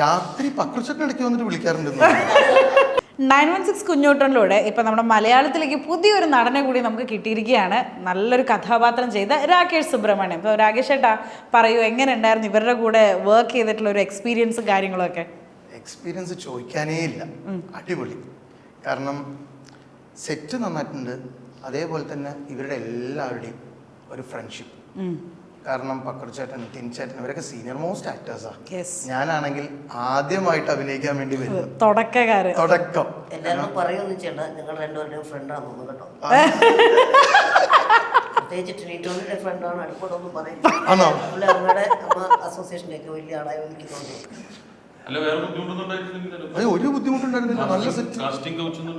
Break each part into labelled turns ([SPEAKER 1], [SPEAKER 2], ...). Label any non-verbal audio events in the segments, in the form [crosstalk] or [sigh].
[SPEAKER 1] രാത്രി പക്രുച്ചട്ടൻ ഇടയ്ക്ക് വന്നിട്ട് വിളിക്കാറുണ്ട്
[SPEAKER 2] നയൻ വൺ സിക്സ് കുഞ്ഞോട്ടനിലൂടെ ഇപ്പം നമ്മുടെ മലയാളത്തിലേക്ക് പുതിയൊരു നടനെ കൂടി നമുക്ക് കിട്ടിയിരിക്കുകയാണ്. നല്ലൊരു കഥാപാത്രം ചെയ്ത രാകേഷ് സുബ്രഹ്മണ്യം. ഇപ്പോൾ രാകേഷ് ഏട്ടാ പറയൂ എങ്ങനെ ഉണ്ടായിരുന്നു ഇവരുടെ കൂടെ വർക്ക് ചെയ്തിട്ടുള്ള ഒരു എക്സ്പീരിയൻസും കാര്യങ്ങളൊക്കെ?
[SPEAKER 1] എക്സ്പീരിയൻസ് ചോദിക്കാനേ ഇല്ല. അടിപൊളി. കാരണം സെറ്റ് നന്നായിട്ടുണ്ട്. അതേപോലെ തന്നെ ഇവരുടെ എല്ലാവരുടെയും ഒരു ഫ്രണ്ട്ഷിപ്പ് കാരണം പക്കടച്ചേട്ടൻ തിൻചേട്ടൻ ഇവരൊക്കെ സീനിയർ മോസ്റ്റ് ആക്ടേഴ്സാണ് ഞാനാണെങ്കിൽ ആദ്യമായിട്ട് അഭിനയിക്കാൻ വേണ്ടി വരുന്നത് [laughs]
[SPEAKER 2] തുടക്കക്കാരൻ
[SPEAKER 1] തുടക്കം.
[SPEAKER 3] എല്ലാവരും പറയുമെന്ന് ചേട്ടാ നിങ്ങൾ രണ്ടുപേരുടെയും ഫ്രണ്ടാണെന്ന് തോന്നുന്നു കേട്ടോ. പ്രത്യേകിച്ച് ട്രീറ്റോണിയുടെ ഫ്രണ്ടാണ് അടുപ്പോടൊന്നും അമ്മയുടെ അമ്മ അസോസിയേഷന്റെ വലിയ ആളായി എനിക്ക് തോന്നുന്നു
[SPEAKER 4] അല്ല വേറെ ബുദ്ധിമുട്ടൊന്നും
[SPEAKER 1] ഒരു ബുദ്ധിമുട്ടുണ്ടായിരുന്നില്ല. നല്ല സെറ്റ്
[SPEAKER 4] കാസ്റ്റിംഗ് കൗച്ച് ഒന്നും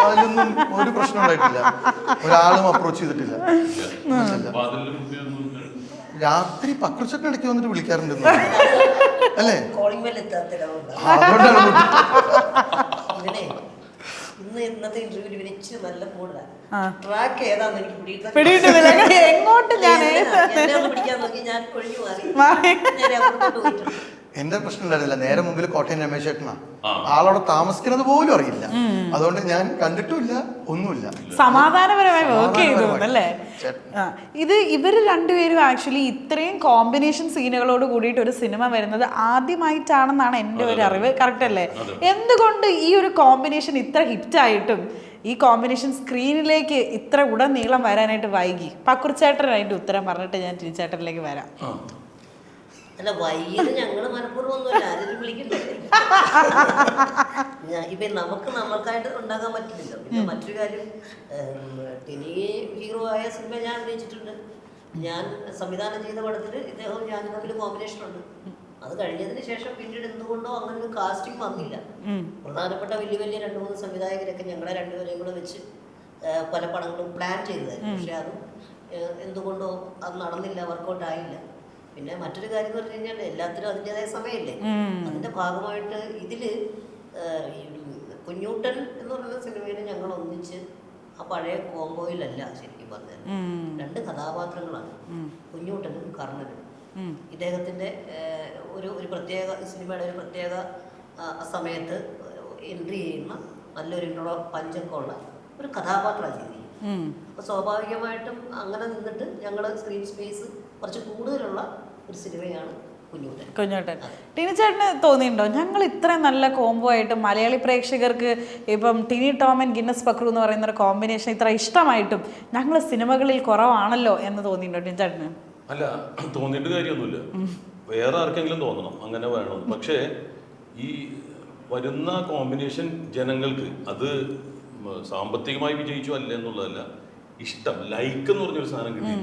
[SPEAKER 1] അതിലൊന്നും ഒരു പ്രശ്നം ഉണ്ടായിട്ടില്ല. ഒരാളും അപ്രോച്ച് ചെയ്തിട്ടില്ല. രാത്രി പക്രച്ചൊക്കെ ഇടയ്ക്ക് വന്നിട്ട് വിളിക്കാറുണ്ട് അല്ലേ? അതുകൊണ്ടാണ്
[SPEAKER 3] ഇന്ന് ഇന്നത്തെ ഇന്റർവ്യൂവിൽ നല്ല കൂടുതലാണ്
[SPEAKER 2] ആ.
[SPEAKER 3] ട്രാക്ക് ഏതാന്ന് എനിക്ക്
[SPEAKER 2] എങ്ങോട്ട് ഞാൻ
[SPEAKER 3] എന്നെ പിടിക്കാൻ നോക്കി ഞാൻ മാറി.
[SPEAKER 2] മാറി.
[SPEAKER 1] എന്റെ പ്രശ്നം ഉണ്ടായിരുന്നില്ല നേരെ മുമ്പിൽ കോട്ടയം രമേശ് ചേട്ടനാ. ആളവിടെ താമസിക്കുന്നത് പോലും അറിയില്ല. അതുകൊണ്ട് ഞാൻ കണ്ടിട്ടുമില്ല ഒന്നുമില്ല.
[SPEAKER 2] സമാധാനപരമായി വർക്ക് ചെയ്തു അല്ലേ ഇത് ഇവർ രണ്ടുപേരും ആക്ച്വലി ഇത്രയും കോമ്പിനേഷൻ സീനുകളോട് കൂടിയിട്ട് ഒരു സിനിമ വരുന്നത് ആദ്യമായിട്ടാണെന്നാണ് എന്റെ ഒരു അറിവ്. കറക്റ്റ് അല്ലേ? എന്തുകൊണ്ട് ഈ ഒരു കോമ്പിനേഷൻ ഇത്ര ഹിറ്റ് ആയിട്ടും ഈ കോമ്പിനേഷൻ സ്ക്രീനിലേക്ക് ഇത്ര ഉടനീളം വരാനായിട്ട് വൈകി? പക്കുറിച്ചേട്ടൻ അതിന്റെ ഉത്തരം പറഞ്ഞിട്ട് ഞാൻ ടീച്ചേട്ടനിലേക്ക് വരാം.
[SPEAKER 3] അല്ല വൈകിട്ട് ഞങ്ങൾ മനഃപൂർവം ഒന്നുമില്ല ആരും വിളിക്കണ്ടേ [laughs] ഇപ്പൊ നമുക്ക് നമ്മൾക്കായിട്ട് ഉണ്ടാക്കാൻ പറ്റില്ലല്ലോ. പിന്നെ മറ്റൊരു കാര്യം ടിനി ഹീറോ ആയ സിനിമ ഞാൻ അഭിനയിച്ചിട്ടുണ്ട്. ഞാൻ സംവിധാനം ചെയ്ത പടത്തിൽ ഇദ്ദേഹവും ഞാൻ തമ്മിൽ കോമ്പിനേഷൻ ഉണ്ട്. അത് കഴിഞ്ഞതിന് ശേഷം പിന്നീട് എന്തുകൊണ്ടോ അങ്ങനെ ഒരു കാസ്റ്റിംഗ് വന്നില്ല പ്രധാനപ്പെട്ട വലിയ വലിയ രണ്ട് മൂന്ന് സംവിധായകരൊക്കെ ഞങ്ങളെ രണ്ടുപേരെയും കൂടെ വെച്ച് പല പടങ്ങളും പ്ലാൻ ചെയ്തതായിരുന്നു. പക്ഷെ അത് എന്തുകൊണ്ടോ അത് നടന്നില്ല വർക്കൗട്ട് ആയില്ല. പിന്നെ മറ്റൊരു കാര്യം എന്ന് പറഞ്ഞു കഴിഞ്ഞാൽ എല്ലാത്തിനും അതിന്റെതായ സമയമില്ലേ അതിന്റെ ഭാഗമായിട്ട് ഇതിൽ കുഞ്ഞൂട്ടൻ എന്ന് പറയുന്ന സിനിമയിൽ ഞങ്ങൾ ഒന്നിച്ച് ആ പഴയ കോമ്പോയിലല്ല ശരിക്കും പറഞ്ഞാൽ രണ്ട് കഥാപാത്രങ്ങളാണ്. കുഞ്ഞൂട്ടനും കർണനും. ഇദ്ദേഹത്തിന്റെ ഒരു ഒരു പ്രത്യേക സിനിമയുടെ ഒരു പ്രത്യേക സമയത്ത് എൻട്രി ചെയ്യുന്ന നല്ലൊരു ഇൻട്രോ പഞ്ചൊക്കെ ഉള്ള ഒരു കഥാപാത്രമാണ് ചെയ്തിരിക്കുന്നത്. അപ്പോൾ സ്വാഭാവികമായിട്ടും അങ്ങനെ നിന്നിട്ട് ഞങ്ങൾ സ്ക്രീൻ സ്പേസ് കുറച്ച് കൂടുതലുള്ള ഒരു സിനിമയാണ് കുഞ്ഞൂട്ടൻ
[SPEAKER 2] കുഞ്ഞോട്ടൻ ടിനി ചേട്ടന് തോന്നിയിട്ടുണ്ടോ? ഞങ്ങൾ ഇത്രയും നല്ല കോംബോ ആയിട്ട് മലയാളി പ്രേക്ഷകർക്ക് ഇപ്പം ടിനി ടോം ആൻഡ് ഗിന്നസ് പക്രു എന്ന് പറയുന്ന ഒരു കോമ്പിനേഷൻ ഇത്ര ഇഷ്ടമായിട്ടും ഞങ്ങൾ സിനിമകളിൽ കുറവാണല്ലോ എന്ന് തോന്നിയിട്ടുണ്ടോ ടിനി ചേട്ടന്?
[SPEAKER 4] അല്ല തോന്നിയിട്ട് കാര്യമൊന്നുമില്ല. വേറെ ആർക്കെങ്കിലും തോന്നണം അങ്ങനെ വേണം. പക്ഷേ ഈ വരുന്ന കോമ്പിനേഷൻ ജനങ്ങൾക്ക് അത് സാമ്പത്തികമായി വിജയിച്ചു അല്ല എന്നുള്ളതല്ല. ഇഷ്ടം ലൈക്ക് എന്ന് പറഞ്ഞൊരു സാധനം കിട്ടി.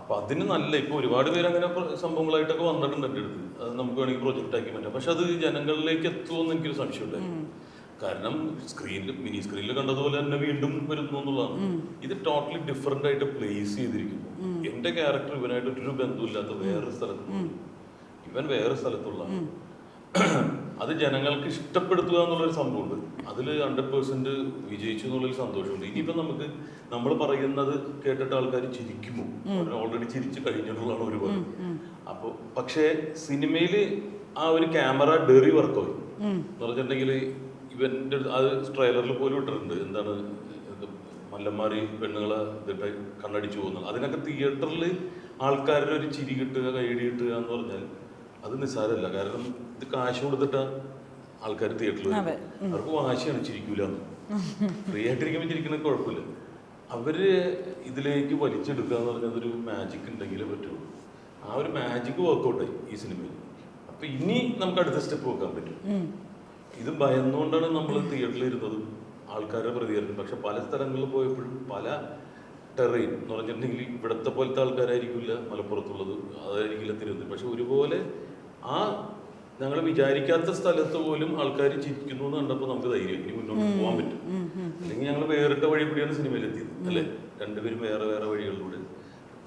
[SPEAKER 4] അപ്പൊ അതിന് നല്ല ഇപ്പൊ ഒരുപാട് പേര് അങ്ങനെ സംഭവങ്ങളായിട്ടൊക്കെ വന്നിട്ടുണ്ട് എന്റെ അടുത്ത്. അത് നമുക്ക് വേണമെങ്കിൽ പ്രൊജക്റ്റ് ആക്കി പറ്റാം. പക്ഷെ അത് ജനങ്ങളിലേക്ക് എത്തുമെന്ന് എനിക്കൊരു സംശയമുണ്ടായിരുന്നു കാരണം സ്ക്രീനിൽ മിനി സ്ക്രീനിൽ കണ്ടതുപോലെ തന്നെ വീണ്ടും വരുന്നു എന്നുള്ളതാണ്. ഇത് ടോട്ടലി ഡിഫറെന്റ് ആയിട്ട് പ്ലേസ് ചെയ്തിരിക്കുന്നു. എന്റെ ക്യാരക്ടർ ഇവനായിട്ട് ഒരു ബന്ധമില്ലാത്ത വേറൊരു സ്ഥലത്ത് ഇവൻ വേറെ സ്ഥലത്തുള്ള [coughs] അത് ജനങ്ങൾക്ക് ഇഷ്ടപ്പെടുത്തുക എന്നുള്ളൊരു സംഭവമുണ്ട്. അതിൽ ഹൺഡ്രഡ് പേഴ്സെന്റ് വിജയിച്ചു എന്നുള്ളൊരു സന്തോഷമുണ്ട്. ഇനിയിപ്പോ നമുക്ക് നമ്മൾ പറയുന്നത് കേട്ടിട്ട് ആൾക്കാർ ചിരിക്കുമോ? ഓൾറെഡി ചിരിച്ചു കഴിഞ്ഞിട്ടുള്ളതാണ് ഒരുപാട് അപ്പോൾ പക്ഷേ സിനിമയിൽ ആ ഒരു ക്യാമറ ഡെറി വർക്കായി. എന്ന് പറഞ്ഞിട്ടുണ്ടെങ്കിൽ ഇവന്റെ അത് ട്രെയിലറിൽ പോലും ഇട്ടിട്ടുണ്ട്. എന്താണ് മല്ലന്മാരി പെണ്ണുങ്ങളെ ഇതിട്ട് കണ്ണടിച്ചു പോകുന്നത്. അതിനൊക്കെ തിയേറ്ററിൽ ആൾക്കാരുടെ ഒരു ചിരി കിട്ടുക കൈയടി കിട്ടുക എന്ന് പറഞ്ഞാൽ അത് നിസ്സാരമല്ല. കാരണം ഇത് കാശ് കൊടുത്തിട്ട് ആൾക്കാർ തിയേറ്ററിൽ. അവർക്ക് വാശിയാണ് ചിരിക്കൂല ഫ്രീ ആയിട്ടിരിക്കുമ്പോൾ ചിരിക്കുന്നത് കുഴപ്പമില്ല. അവർ ഇതിലേക്ക് വലിച്ചെടുക്കുക എന്ന് പറഞ്ഞാൽ അതൊരു മാജിക് ഉണ്ടെങ്കിലേ പറ്റുള്ളൂ ആ ഒരു മാജിക് വർക്കൗട്ടായി ഈ സിനിമയിൽ അപ്പൊ ഇനി നമുക്ക് അടുത്ത സ്റ്റെപ്പ് വെക്കാൻ പറ്റും. ഇത് ഭയന്നുകൊണ്ടാണ് നമ്മൾ തിയേറ്ററിൽ ഇരുന്നതും. ആൾക്കാരുടെ പ്രതികരണം പക്ഷെ പല സ്ഥലങ്ങളിൽ പോയപ്പോഴും പല ടെറൈൻ എന്ന് പറഞ്ഞിട്ടുണ്ടെങ്കിൽ ഇവിടുത്തെ പോലത്തെ ആൾക്കാരായിരിക്കില്ല മലപ്പുറത്തുള്ളത്. അതായിരിക്കില്ല തിരുവനന്തപുരം. പക്ഷെ ഒരുപോലെ ആ ഞങ്ങൾ വിചാരിക്കാത്ത സ്ഥലത്ത് പോലും ആൾക്കാർ ചിരിക്കുന്നു എന്ന് കണ്ടപ്പോൾ നമുക്ക് ധൈര്യം ഇനി മുന്നോട്ട് പോകാൻ പറ്റും. അല്ലെങ്കിൽ ഞങ്ങൾ വേറിട്ട വഴി കൂടിയാണ് സിനിമയിലെത്തിയത് അല്ലേ? രണ്ടുപേരും വേറെ വേറെ വഴികളിലൂടെ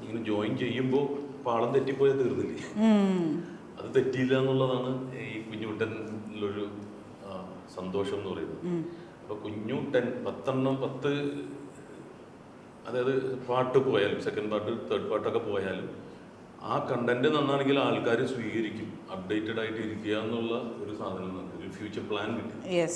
[SPEAKER 4] ഇങ്ങനെ ജോയിൻ ചെയ്യുമ്പോൾ പാളം തെറ്റിപ്പോയാൽ തീർന്നില്ലേ? അത് തെറ്റിയില്ല എന്നുള്ളതാണ് ഈ കുഞ്ഞുട്ടനിലൊരു സന്തോഷം എന്ന് പറയുന്നത്. അപ്പോൾ കുഞ്ഞുട്ടൻ പത്തെണ്ണം പത്ത് അതായത് പാട്ട് പോയാലും സെക്കൻഡ് പാർട്ട് തേർഡ് പാട്ടൊക്കെ പോയാലും ആ കണ്ടന്റ് നന്നാണെങ്കിൽ ആൾക്കാർ സ്വീകരിക്കും അപ്ഡേറ്റഡ് ആയിട്ട് ഇരിക്കുക എന്നുള്ള ഒരു സാധനം ഒരു ഫ്യൂച്ചർ പ്ലാൻ കിട്ടി.